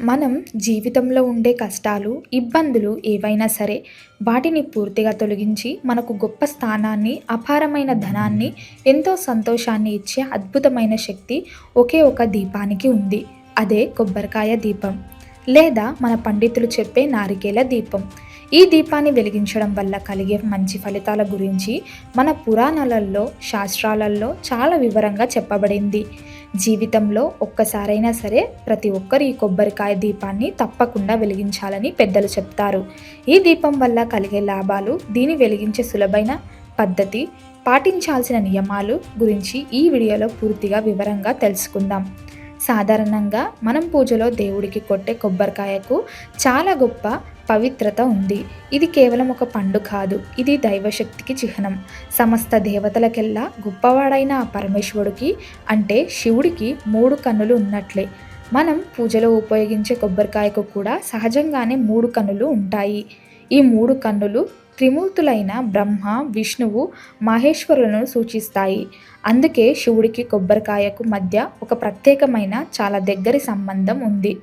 మనం జీవితంలో ఉండే కష్టాలు, ఇబ్బందులు ఏవైనా సరే, వాటిని పూర్తిగా తొలగించి, మనకు గొప్ప స్థానాన్ని, అపారమైన ధనాన్ని, ఎంతో సంతోషాన్ని ఇచ్చే అద్భుతమైన శక్తి ఒకే ఒక దీపానికి ఉంది. అదే కొబ్బరికాయ దీపం. లేదా మన పండితులు చెప్పే నారికేల దీపం. ఈ దీపాన్ని వెలిగించడం వల్ల కలిగే మంచి ఫలితాల గురించి మన పురాణాలలో, శాస్త్రాలలో చాలా వివరంగా చెప్పబడింది. జీవితంలో ఒక్కసారైనా సరే ప్రతి ఒక్కరు ఈ కొబ్బరికాయ దీపాన్ని తప్పకుండా వెలిగించాలని పెద్దలు చెప్తారు. ఈ దీపం వల్ల కలిగే లాభాలు దీన్ని వెలిగించే సులభమైన పద్ధతి పాటించాల్సిన నియమాలు గురించి ఈ వీడియోలో పూర్తిగా వివరంగా తెలుసుకుందాం. సాధారణంగా మనం పూజలో దేవుడికి కొట్టే కొబ్బరికాయకు చాలా గొప్ప పవిత్రత ఉంది. ఇది కేవలం ఒక పండు కాదు ఇది దైవశక్తికి చిహ్నం. సమస్త దేవతలకెల్లా గొప్పవాడైన ఆ పరమేశ్వరుడికి అంటే శివుడికి మూడు కన్నులు ఉన్నట్లే. మనం పూజలో ఉపయోగించే కొబ్బరికాయకు కూడా సహజంగానే మూడు కన్నులు ఉంటాయి. ఈ మూడు కన్నులు త్రిమూర్తులైన బ్రహ్మ విష్ణువు మహేశ్వరులను సూచిస్తాయి. అందుకే శివుడికి కొబ్బరికాయకు మధ్య ఒక ప్రత్యేకమైన చాలా దగ్గరి సంబంధం ఉంది.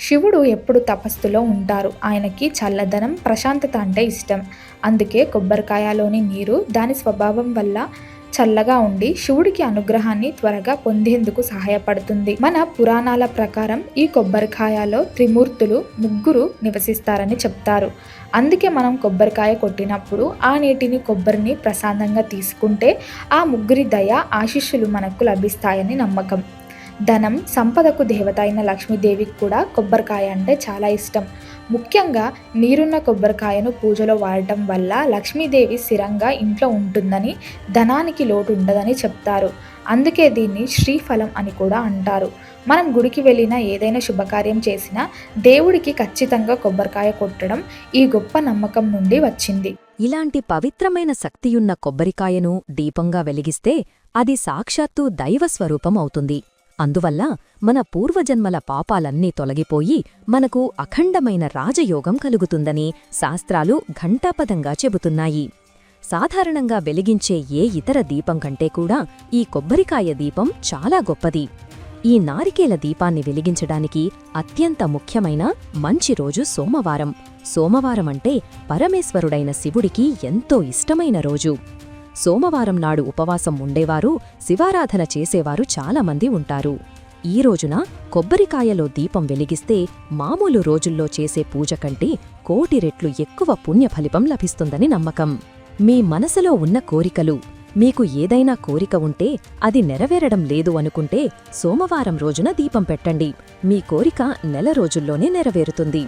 శివుడు ఎప్పుడు తపస్సులో ఉంటారు? ఆయనకి చల్లదనం ప్రశాంతత అంటే ఇష్టం. అందుకే కొబ్బరికాయలోని నీరు దాని స్వభావం వల్ల చల్లగా ఉండి శివుడికి అనుగ్రహాన్ని త్వరగా పొందేందుకు సహాయపడుతుంది. మన పురాణాల ప్రకారం ఈ కొబ్బరికాయలో త్రిమూర్తులు ముగ్గురు నివసిస్తారని చెప్తారు. అందుకే మనం కొబ్బరికాయ కొట్టినప్పుడు ఆ నీటిని కొబ్బరిని ప్రశాంతంగా తీసుకుంటే ఆ ముగ్గురి దయ ఆశిష్యులు మనకు లభిస్తాయని నమ్మకం. ధనం సంపదకు దేవత అయిన లక్ష్మీదేవికి కూడా కొబ్బరికాయ అంటే చాలా ఇష్టం. ముఖ్యంగా నీరున్న కొబ్బరికాయను పూజలో వాడటం వల్ల లక్ష్మీదేవి స్థిరంగా ఇంట్లో ఉంటుందని ధనానికి లోటు ఉండదని చెప్తారు. అందుకే దీన్ని శ్రీఫలం అని కూడా అంటారు. మనం గుడికి వెళ్ళినా ఏదైనా శుభకార్యం చేసినా దేవుడికి ఖచ్చితంగా కొబ్బరికాయ కొట్టడం ఈ గొప్ప నమ్మకం నుండి వచ్చింది. ఇలాంటి పవిత్రమైన శక్తియున్న కొబ్బరికాయను దీపంగా వెలిగిస్తే అది సాక్షాత్తు దైవస్వరూపం అవుతుంది. అందువల్ల మన పూర్వజన్మల పాపాలన్నీ తొలగిపోయి మనకు అఖండమైన రాజయోగం కలుగుతుందని శాస్త్రాలు ఘంటాపదంగా చెబుతున్నాయి. సాధారణంగా వెలిగించే ఏ ఇతర దీపం కంటే కూడా ఈ కొబ్బరికాయ దీపం చాలా గొప్పది. ఈ నారికేల దీపాన్ని వెలిగించడానికి అత్యంత ముఖ్యమైన మంచి రోజు సోమవారం. సోమవారం అంటే పరమేశ్వరుడైన శివుడికి ఎంతో ఇష్టమైన రోజు. సోమవారం నాడు ఉపవాసం ఉండేవారు శివారాధన చేసేవారు చాలామంది ఉంటారు. ఈ రోజున కొబ్బరికాయలో దీపం వెలిగిస్తే మామూలు రోజుల్లో చేసే పూజ కంటే కోటి రెట్లు ఎక్కువ పుణ్యఫలితం లభిస్తుందని నమ్మకం. మీ మనసులో ఉన్న కోరికలు మీకు ఏదైనా కోరిక ఉంటే అది నెరవేరడం లేదు అనుకుంటే సోమవారం రోజున దీపం పెట్టండి. మీ కోరిక నెల రోజుల్లోనే నెరవేరుతుంది.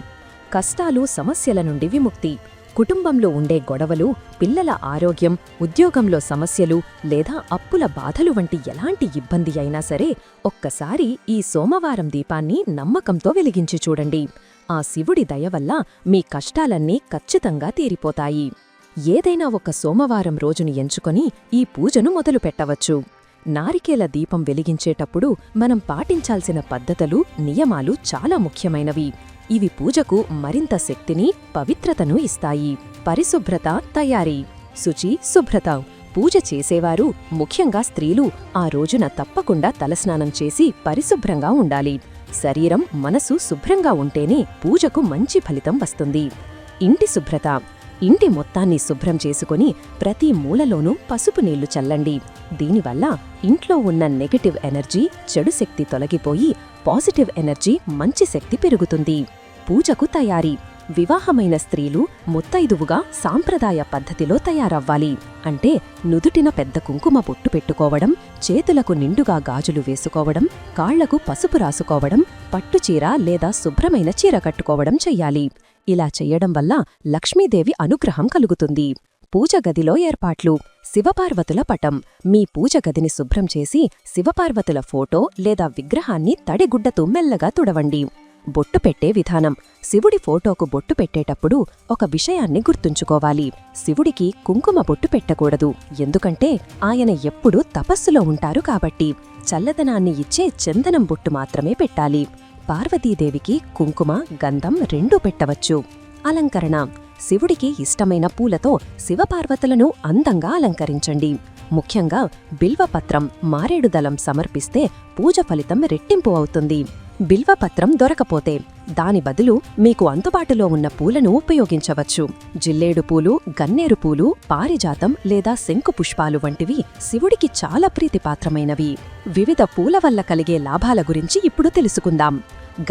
కష్టాలు సమస్యల నుండి విముక్తి. కుటుంబంలో ఉండే గొడవలు పిల్లల ఆరోగ్యం ఉద్యోగంలో సమస్యలు లేదా అప్పుల బాధలు వంటి ఎలాంటి ఇబ్బంది అయినా సరే ఒక్కసారి ఈ సోమవారం దీపాన్ని నమ్మకంతో వెలిగించి చూడండి. ఆ శివుడి దయ వల్ల మీ కష్టాలన్నీ ఖచ్చితంగా తీరిపోతాయి. ఏదైనా ఒక సోమవారం రోజుని ఎంచుకొని ఈ పూజను మొదలుపెట్టవచ్చు. నారికేల దీపం వెలిగించేటప్పుడు మనం పాటించాల్సిన పద్ధతులు నియమాలు చాలా ముఖ్యమైనవి. ఇవి పూజకు మరింత శక్తిని పవిత్రతను ఇస్తాయి. పరిశుభ్రత తయారీ. శుచి శుభ్రత. పూజ చేసేవారు ముఖ్యంగా స్త్రీలు ఆ రోజున తప్పకుండా తలస్నానం చేసి పరిశుభ్రంగా ఉండాలి. శరీరం మనసు శుభ్రంగా ఉంటేనే పూజకు మంచి ఫలితం వస్తుంది. ఇంటి శుభ్రత. ఇంటి మొత్తాన్ని శుభ్రం చేసుకుని ప్రతి మూలలోనూ పసుపు నీళ్ళు చల్లండి. దీనివల్ల ఇంట్లో ఉన్న నెగటివ్ ఎనర్జీ చెడు శక్తి తొలగిపోయి పాజిటివ్ ఎనర్జీ మంచి శక్తి పెరుగుతుంది. పూజకు తయారీ. వివాహమైన స్త్రీలు ముత్తైదువుగా సాంప్రదాయ పద్ధతిలో తయారవ్వాలి. అంటే నుదుటిన పెద్ద కుంకుమ బొట్టు పెట్టుకోవడం చేతులకు నిండుగా గాజులు వేసుకోవడం కాళ్ళకు పసుపు రాసుకోవడం పట్టుచీర లేదా శుభ్రమైన చీర కట్టుకోవడం చెయ్యాలి. ఇలా చెయ్యడం వల్ల లక్ష్మీదేవి అనుగ్రహం కలుగుతుంది. పూజగదిలో ఏర్పాట్లు. శివపార్వతుల పటం. మీ పూజగదిని శుభ్రం చేసి శివపార్వతుల ఫోటో లేదా విగ్రహాన్ని తడిగుడ్డతో మెల్లగా తుడవండి. బొట్టు పెట్టే విధానం. శివుడి ఫోటోకు బొట్టు పెట్టేటప్పుడు ఒక విషయాన్ని గుర్తుంచుకోవాలి. శివుడికి కుంకుమ బొట్టు పెట్టకూడదు. ఎందుకంటే ఆయన ఎప్పుడూ తపస్సులో ఉంటారు కాబట్టి చల్లదనాన్ని ఇచ్చే చందనం బొట్టు మాత్రమే పెట్టాలి. పార్వతీదేవికి కుంకుమ గంధం రెండూ పెట్టవచ్చు. అలంకరణ. శివుడికి ఇష్టమైన పూలతో శివపార్వతులను అందంగా అలంకరించండి. ముఖ్యంగా బిల్వపత్రం మారేడుదలం సమర్పిస్తే పూజ ఫలితం రెట్టింపు అవుతుంది. బిల్వపత్రం దొరకపోతే దాని బదులు మీకు అందుబాటులో ఉన్న పూలను ఉపయోగించవచ్చు. జిల్లేడు పూలు గన్నేరు పూలు పారిజాతం లేదా శంకు పుష్పాలు వంటివి శివుడికి చాలా ప్రీతిపాత్రమైనవి. వివిధ పూల వల్ల కలిగే లాభాల గురించి ఇప్పుడు తెలుసుకుందాం.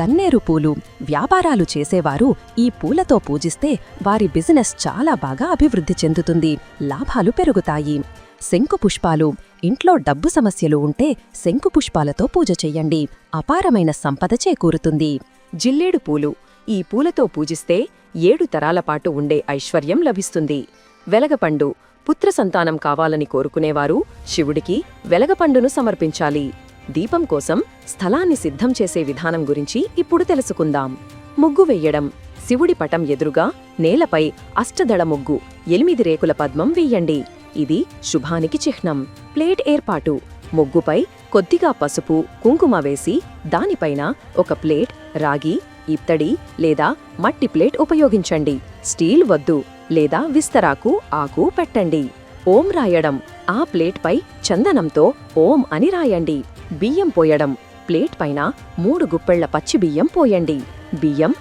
గన్నేరు పూలు వ్యాపారాలు చేసేవారు ఈ పూలతో పూజిస్తే వారి బిజినెస్ చాలా బాగా అభివృద్ధి చెందుతుంది లాభాలు పెరుగుతాయి. శంకు పుష్పాలు ఇంట్లో డబ్బు సమస్యలు ఉంటే శంకు పుష్పాలతో పూజ చెయ్యండి అపారమైన సంపద చేకూరుతుంది. జిల్లేడు పూలు. ఈ పూలతో పూజిస్తే ఏడు తరాల పాటు ఉండే ఐశ్వర్యం లభిస్తుంది. వెలగపండు. పుత్ర సంతానం కావాలని కోరుకునేవారు శివుడికి వెలగపండును సమర్పించాలి. దీపం కోసం స్థలాన్ని సిద్ధం చేసే విధానం గురించి ఇప్పుడు తెలుసుకుందాం. ముగ్గు వెయ్యడం శివుడి పటం ఎదురుగా నేలపై అష్టదళ ముగ్గు ఎనిమిది రేకుల పద్మం వెయ్యండి ఇది శుభానికి చిహ్నం. ప్లేట్ ఏర్పాటు. ముగ్గుపై కొద్దిగా పసుపు కుంకుమ వేసి దానిపైన ఒక ప్లేట్ రాగి ఇత్తడి లేదా మట్టి ప్లేట్ ఉపయోగించండి. స్టీల్ వద్దు లేదా విస్తరాకు ఆకు పెట్టండి. ఓం రాయడం. ఆ ప్లేట్పై చందనంతో ఓం అని రాయండి. బియ్యం పోయడం. ప్లేట్ పైన మూడు గుప్పెళ్ళ పచ్చి బియ్యం పోయండి. బియ్యం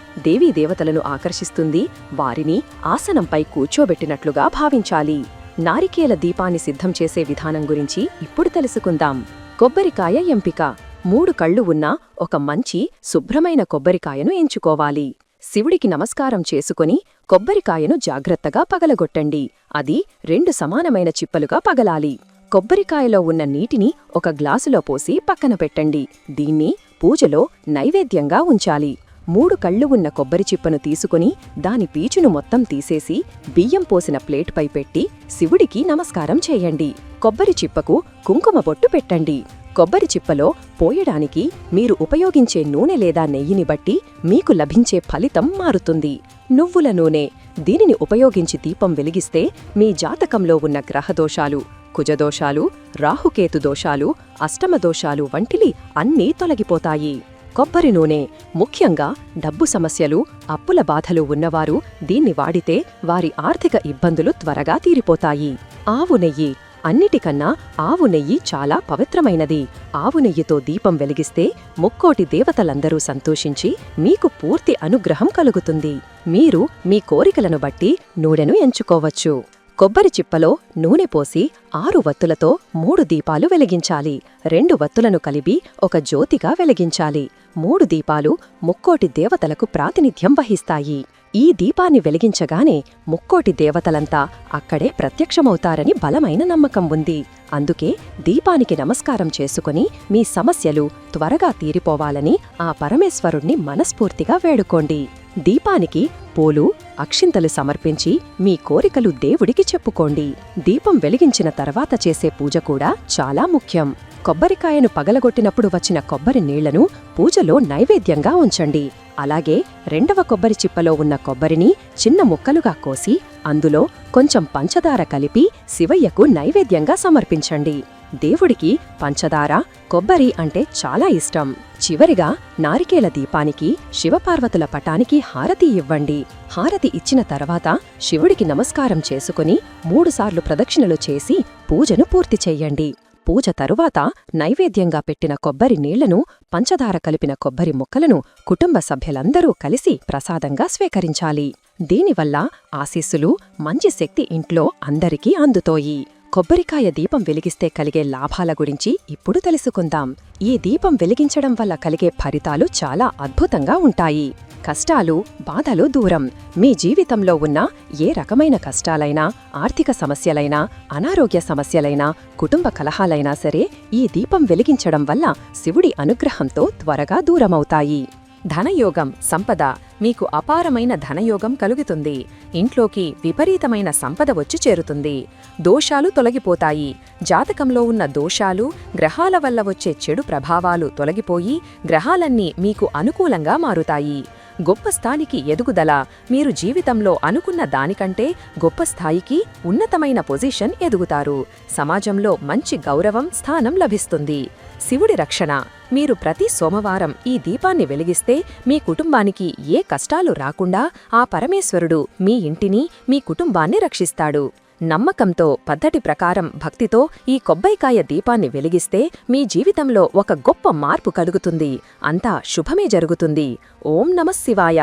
దేవతలను ఆకర్షిస్తుంది. వారిని ఆసనంపై కూర్చోబెట్టినట్లుగా భావించాలి. నారికేల దీపాన్ని సిద్ధం చేసే విధానం గురించి ఇప్పుడు తెలుసుకుందాం. కొబ్బరికాయ ఎంపిక. మూడు కళ్ళు ఉన్న ఒక మంచి శుభ్రమైన కొబ్బరికాయను ఎంచుకోవాలి. శివుడికి నమస్కారం చేసుకుని కొబ్బరికాయను జాగ్రత్తగా పగలగొట్టండి. అది రెండు సమానమైన చిప్పలుగా పగలాలి. కొబ్బరికాయలో ఉన్న నీటిని ఒక గ్లాసులో పోసి పక్కన పెట్టండి. దీన్ని పూజలో నైవేద్యంగా ఉంచాలి. మూడు కళ్ళు ఉన్న కొబ్బరి చిప్పను తీసుకుని దాని పీచును మొత్తం తీసేసి బియ్యం పోసిన ప్లేట్పై పెట్టి శివుడికి నమస్కారం చేయండి. కొబ్బరి చిప్పకు కుంకుమ బొట్టు పెట్టండి. కొబ్బరి చిప్పలో పోయడానికి మీరు ఉపయోగించే నూనె లేదా నెయ్యిని బట్టి మీకు లభించే ఫలితం మారుతుంది. నువ్వుల నూనె. దీనిని ఉపయోగించి దీపం వెలిగిస్తే మీ జాతకంలో ఉన్న గ్రహదోషాలు కుజదోషాలు రాహుకేతు దోషాలు అష్టమ దోషాలు వంటివి అన్నీ తొలగిపోతాయి. కొబ్బరి నూనె ముఖ్యంగా డబ్బు సమస్యలు అప్పుల బాధలు ఉన్నవారు దీన్ని వాడితే వారి ఆర్థిక ఇబ్బందులు త్వరగా తీరిపోతాయి. ఆవు నెయ్యి అన్నిటికన్నా ఆవు నెయ్యి చాలా పవిత్రమైనది. ఆవు నెయ్యితో దీపం వెలిగిస్తే ముక్కోటి దేవతలందరూ సంతోషించి మీకు పూర్తి అనుగ్రహం కలుగుతుంది. మీరు మీ కోరికలను బట్టి నూనెను ఎంచుకోవచ్చు. కొబ్బరి చిప్పలో నూనె పోసి ఆరు వత్తులతో మూడు దీపాలు వెలిగించాలి. రెండు వత్తులను కలిపి ఒక జ్యోతిగా వెలిగించాలి. మూడు దీపాలు ముక్కోటి దేవతలకు ప్రాతినిధ్యం వహిస్తాయి. ఈ దీపాన్ని వెలిగించగానే ముక్కోటి దేవతలంతా అక్కడే ప్రత్యక్షమవుతారని బలమైన నమ్మకం ఉంది. అందుకే దీపానికి నమస్కారం చేసుకుని మీ సమస్యలు త్వరగా తీరిపోవాలని ఆ పరమేశ్వరుణ్ణి మనస్ఫూర్తిగా వేడుకోండి. దీపానికి పూలు అక్షింతలు సమర్పించి మీ కోరికలు దేవుడికి చెప్పుకోండి. దీపం వెలిగించిన తర్వాత చేసే పూజ కూడా చాలా ముఖ్యం. కొబ్బరికాయను పగలగొట్టినప్పుడు వచ్చిన కొబ్బరి నీళ్ళను పూజలో నైవేద్యంగా ఉంచండి. అలాగే రెండవ కొబ్బరి చిప్పలో ఉన్న కొబ్బరిని చిన్న ముక్కలుగా కోసి అందులో కొంచెం పంచదార కలిపి శివయ్యకు నైవేద్యంగా సమర్పించండి. దేవుడికి పంచదార కొబ్బరి అంటే చాలా ఇష్టం. చివరిగా నారికేల దీపానికి శివపార్వతుల పటానికి హారతి ఇవ్వండి. హారతి ఇచ్చిన తర్వాత శివుడికి నమస్కారం చేసుకుని మూడుసార్లు ప్రదక్షిణలు చేసి పూజను పూర్తి చెయ్యండి పూజ తరువాత నైవేద్యంగా పెట్టిన కొబ్బరి నీళ్ళను పంచదార కలిపిన కొబ్బరి ముక్కలను కుటుంబ సభ్యులందరూ కలిసి ప్రసాదంగా స్వీకరించాలి. దీనివల్ల ఆశీస్సులు మంచి శక్తి ఇంట్లో అందరికీ అందుతోయి. కొబ్బరికాయ దీపం వెలిగిస్తే కలిగే లాభాల గురించి ఇప్పుడు తెలుసుకుందాం. ఈ దీపం వెలిగించడం వల్ల కలిగే ఫలితాలు చాలా అద్భుతంగా ఉంటాయి. కష్టాలు బాధలు దూరం. మీ జీవితంలో ఉన్న ఏ రకమైన కష్టాలైనా ఆర్థిక సమస్యలైనా అనారోగ్య సమస్యలైనా కుటుంబ కలహాలైనా సరే ఈ దీపం వెలిగించడం వల్ల శివుడి అనుగ్రహంతో త్వరగా దూరమవుతాయి. ధనయోగం సంపద మీకు అపారమైన ధనయోగం కలుగుతుంది. ఇంట్లోకి విపరీతమైన సంపద వచ్చి చేరుతుంది. దోషాలు తొలగిపోతాయి. జాతకంలో ఉన్న దోషాలు గ్రహాల వల్ల వచ్చే చెడు ప్రభావాలు తొలగిపోయి గ్రహాలన్నీ మీకు అనుకూలంగా మారుతాయి. గొప్ప స్థాయికి ఎదుగుదల. మీరు జీవితంలో అనుకున్న దానికంటే గొప్ప స్థాయికి ఉన్నతమైన పొజిషన్ ఎదుగుతారు. సమాజంలో మంచి గౌరవం స్థానం లభిస్తుంది. శివుడి రక్షణ. మీరు ప్రతి సోమవారం ఈ దీపాన్ని వెలిగిస్తే మీ కుటుంబానికి ఏ కష్టాలు రాకుండా ఆ పరమేశ్వరుడు మీ ఇంటిని మీ కుటుంబాన్ని రక్షిస్తాడు. నమ్మకంతో పద్ధతి ప్రకారం భక్తితో ఈ కొబ్బైకాయ దీపాన్ని వెలిగిస్తే మీ జీవితంలో ఒక గొప్ప మార్పు కలుగుతుంది. అంతా శుభమే జరుగుతుంది. ఓం నమశివాయ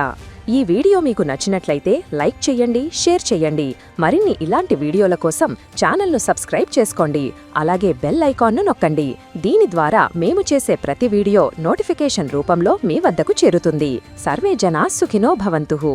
ఈ వీడియో మీకు నచ్చినట్లయితే లైక్ చెయ్యండి షేర్ చెయ్యండి మరిన్ని ఇలాంటి వీడియోల కోసం ఛానల్ను సబ్స్క్రైబ్ చేసుకోండి. అలాగే బెల్ ఐకాన్ను నొక్కండి. దీని ద్వారా మేము చేసే ప్రతి వీడియో నోటిఫికేషన్ రూపంలో మీ వద్దకు చేరుతుంది. సర్వే జనా సుఖినో భవంతుహు